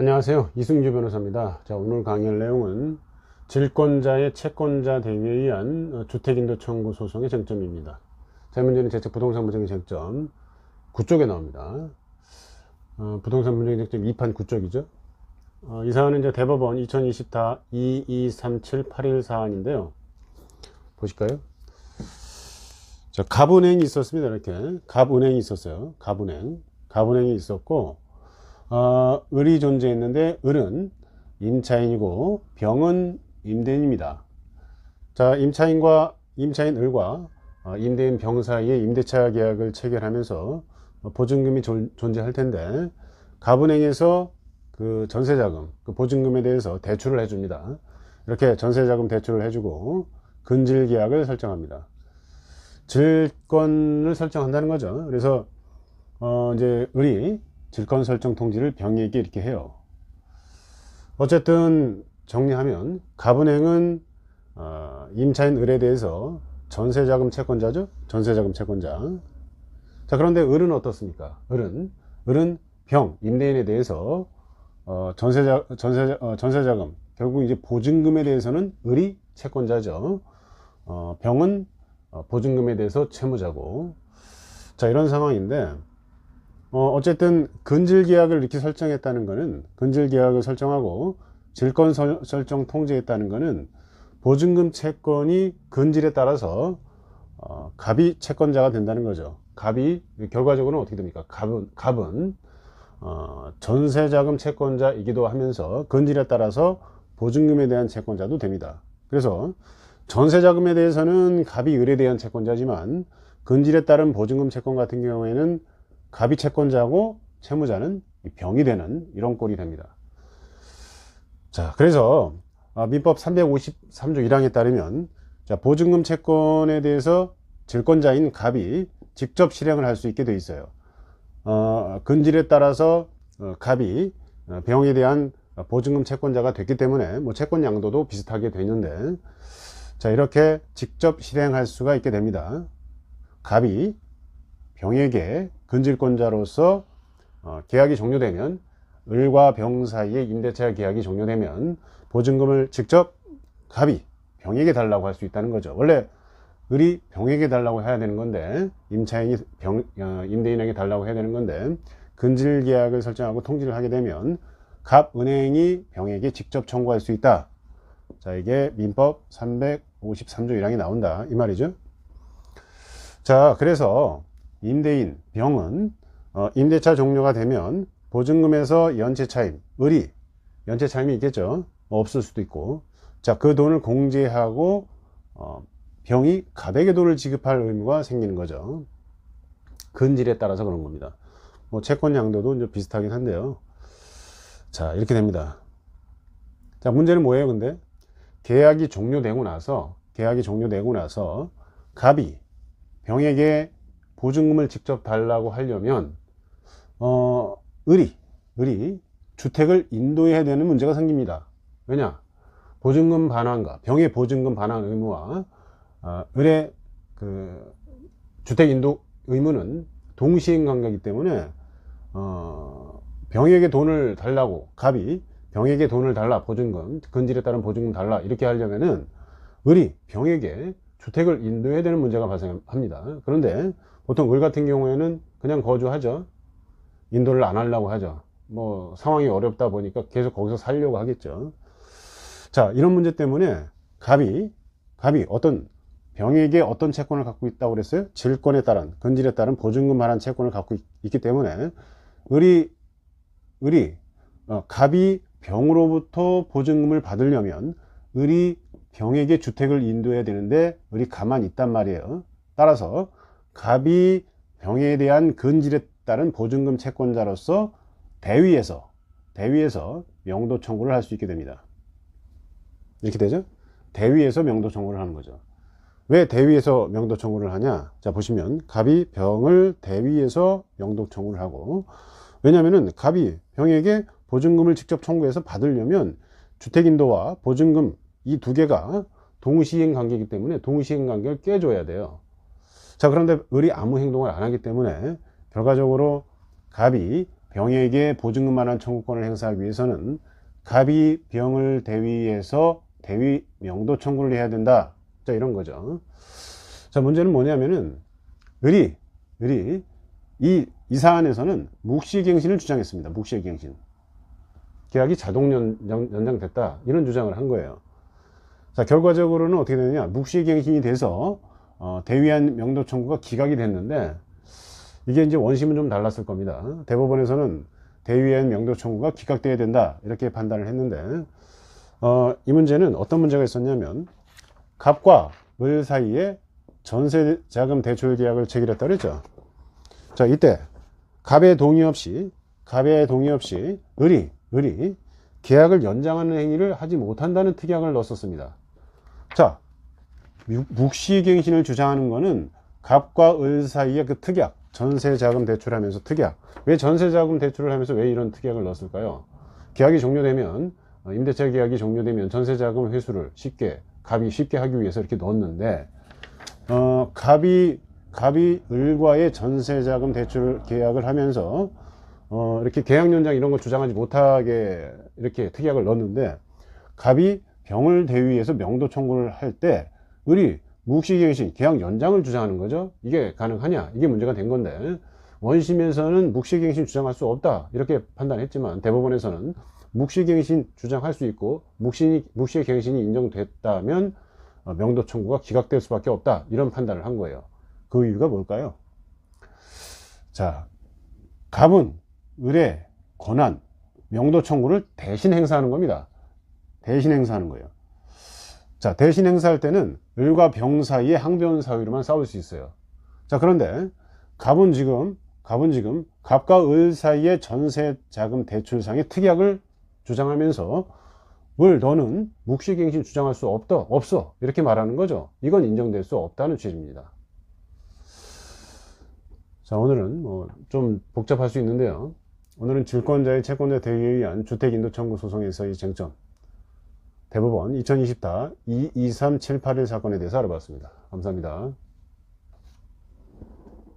안녕하세요. 이승주 변호사입니다. 자, 오늘 강의할 내용은 질권자의 채권자 대위에 의한 어, 주택인도 청구 소송의 쟁점입니다. 자, 이 문제는 제책 부동산 분쟁의 쟁점 9쪽에 나옵니다. 어, 부동산 분쟁의 쟁점 2판 9쪽이죠. 어, 이 사안은 이제 대법원 2024 223781 사안인데요. 보실까요? 자, 갑은행이 있었습니다. 이렇게. 갑은행이 있었어요. 갑은행. 갑은행이 있었고, 어, 을이 존재했는데, 을은 임차인이고, 병은 임대인입니다. 자, 임차인과, 임차인 을과 어, 임대인 병 사이에 임대차 계약을 체결하면서 어, 보증금이 존, 존재할 텐데, 갑은행에서 그 전세자금, 그 보증금에 대해서 대출을 해줍니다. 이렇게 전세자금 대출을 해주고, 근질 계약을 설정합니다. 질권을 설정한다는 거죠. 그래서 어 이제 을이 질권 설정 통지를 병에게 이렇게 해요. 어쨌든 정리하면 갑은행은 어 임차인 을에 대해서 전세자금 채권자죠. 전세자금 채권자. 자 그런데 을은 어떻습니까? 을은 을은 병 임대인에 대해서 어 전세자 전세 어 전세자금 결국 이제 보증금에 대해서는 을이 채권자죠. 어 병은 어, 보증금에 대해서 채무자고 자 이런 상황인데 어, 어쨌든 근질 계약을 이렇게 설정했다는 것은 근질 계약을 설정하고 질권 설, 설정 통지했다는 것은 보증금 채권이 근질에 따라서 어, 갑이 채권자가 된다는 거죠. 갑이 결과적으로는 어떻게 됩니까? 갑은 갑은 어, 전세자금 채권자이기도 하면서 근질에 따라서 보증금에 대한 채권자도 됩니다. 그래서 전세자금에 대해서는 갑이 을에 대한 채권자지만 근질에 따른 보증금 채권 같은 경우에는 갑이 채권자고 채무자는 병이 되는 이런 꼴이 됩니다. 자, 그래서 아, 민법 353조 1항에 따르면 자, 보증금 채권에 대해서 질권자인 갑이 직접 실행을 할 수 있게 돼 있어요. 어, 근질에 따라서 어, 갑이 어, 병에 대한 보증금 채권자가 됐기 때문에 뭐 채권 양도도 비슷하게 되는데 자 이렇게 직접 실행할 수가 있게 됩니다. 갑이 병에게 근질권자로서 어, 계약이 종료되면 을과 병 사이에 임대차 계약이 종료되면 보증금을 직접 갑이 병에게 달라고 할 수 있다는 거죠. 원래 을이 병에게 달라고 해야 되는 건데 임차인이 병, 어, 임대인에게 달라고 해야 되는 건데 근질 계약을 설정하고 통지를 하게 되면 갑 은행이 병에게 직접 청구할 수 있다. 자 이게 민법 353조 1항이 나온다 이 말이죠. 자 그래서 임대인 병은 어, 임대차 종료가 되면 보증금에서 연체 차임 을이 연체 차임이 있겠죠. 뭐 없을 수도 있고 자 그 돈을 공제하고 어, 병이 갑에게 돈을 지급할 의무가 생기는 거죠. 근질에 따라서 그런 겁니다. 뭐 채권 양도도 이제 비슷하긴 한데요. 자 이렇게 됩니다. 자 문제는 뭐예요 근데 계약이 종료되고 나서 계약이 종료되고 나서 갑이 병에게 보증금을 직접 달라고 하려면 어 을이 을이 주택을 인도해야 되는 문제가 생깁니다. 왜냐 보증금 반환과 병의 보증금 반환 의무와 어, 을의 그 주택 인도 의무는 동시행 관계이기 때문에 어, 병에게 돈을 달라고 갑이 병에게 돈을 달라 보증금 근질에 따른 보증금 달라 이렇게 하려면은 을이 병에게 주택을 인도해야 되는 문제가 발생합니다 그런데 보통 을 같은 경우에는 그냥 거주하죠. 인도를 안 하려고 하죠. 뭐 상황이 어렵다 보니까 계속 거기서 살려고 하겠죠. 자 이런 문제 때문에 갑이 갑이 어떤 병에게 어떤 채권을 갖고 있다고 그랬어요? 질권에 따른 근질에 따른 보증금 반환 채권을 갖고 있, 기 때문에 을이 을이 어, 갑이 병으로부터 보증금을 받으려면 을이 병에게 주택을 인도해야 되는데 을이 가만히 있단 말이에요. 따라서 갑이 병에 대한 근질에 따른 보증금 채권자로서 대위에서 대위에서 명도 청구를 할 수 있게 됩니다. 이렇게 되죠? 대위에서 명도 청구를 하는 거죠. 왜 대위에서 명도 청구를 하냐? 자 보시면 갑이 병을 대위에서 명도 청구를 하고 왜냐하면 갑이 병에게 보증금을 직접 청구해서 받으려면 주택인도와 보증금 이 두 개가 동시행 관계이기 때문에 동시행 관계를 깨줘야 돼요. 자 그런데 을이 아무 행동을 안 하기 때문에 결과적으로 갑이 병에게 보증금만한 청구권을 행사하기 위해서는 갑이 병을 대위해서 대위 명도 청구를 해야 된다. 자, 이런 거죠. 자, 문제는 뭐냐면은 을이 을이 이, 이 사안에서는 묵시갱신을 주장했습니다. 묵시갱신. 계약이 자동 연, 연, 연장됐다. 이런 주장을 한 거예요. 자, 결과적으로는 어떻게 되느냐. 묵시갱신이 돼서 어, 대위한 명도 청구가 기각이 됐는데 이게 이제 원심은 좀 달랐을 겁니다. 대법원에서는 대위한 명도 청구가 기각돼야 된다. 이렇게 판단을 했는데 어, 이 문제는 어떤 문제가 있었냐면 갑과 을 사이에 전세 자금 대출 계약을 체결했다 그랬죠. 자, 이때 갑의 동의 없이 갑의 동의 없이 을이 을이 계약을 연장하는 행위를 하지 못한다는 특약을 넣었습니다. 자, 묵시갱신을 주장하는 것은 갑과 을 사이의 그 특약, 전세자금 대출하면서 특약. 왜 전세자금 대출을 하면서 왜 이런 특약을 넣었을까요? 계약이 종료되면 어, 임대차 계약이 종료되면 전세자금 회수를 쉽게 갑이 쉽게 하기 위해서 이렇게 넣었는데 어, 갑이 갑이 을과의 전세자금 대출 계약을 하면서 어, 이렇게 계약 연장 이런 거 주장하지 못하게 이렇게 특약을 넣었는데 갑이 병을 대위해서 명도 청구를 할 때 을이 묵시갱신 계약 연장을 주장하는 거죠. 이게 가능하냐? 이게 문제가 된 건데 원심에서는 묵시갱신 주장할 수 없다 이렇게 판단했지만 대법원에서는 묵시갱신 주장할 수 있고 묵시 묵시갱신이 인정됐다면 어, 명도 청구가 기각될 수밖에 없다 이런 판단을 한 거예요. 그 이유가 뭘까요? 자, 갑은 을의 권한 명도 청구를 대신 행사하는 겁니다. 대신 행사하는 거예요. 자, 대신 행사할 때는 을과 병 사이의 항변 사유로만 싸울 수 있어요. 자, 그런데 갑은 지금 갑은 지금 갑과 을 사이의 전세 자금 대출상의 특약을 주장하면서 을 너는 묵시갱신 주장할 수 없다 없어 이렇게 말하는 거죠. 이건 인정될 수 없다는 취지입니다. 자 오늘은 뭐 좀 복잡할 수 있는데요. 오늘은 질권자의 채권자 대위에 의한 주택인도 청구 소송에서의 쟁점 대법원 2020다 223781 사건에 대해서 알아봤습니다. 감사합니다.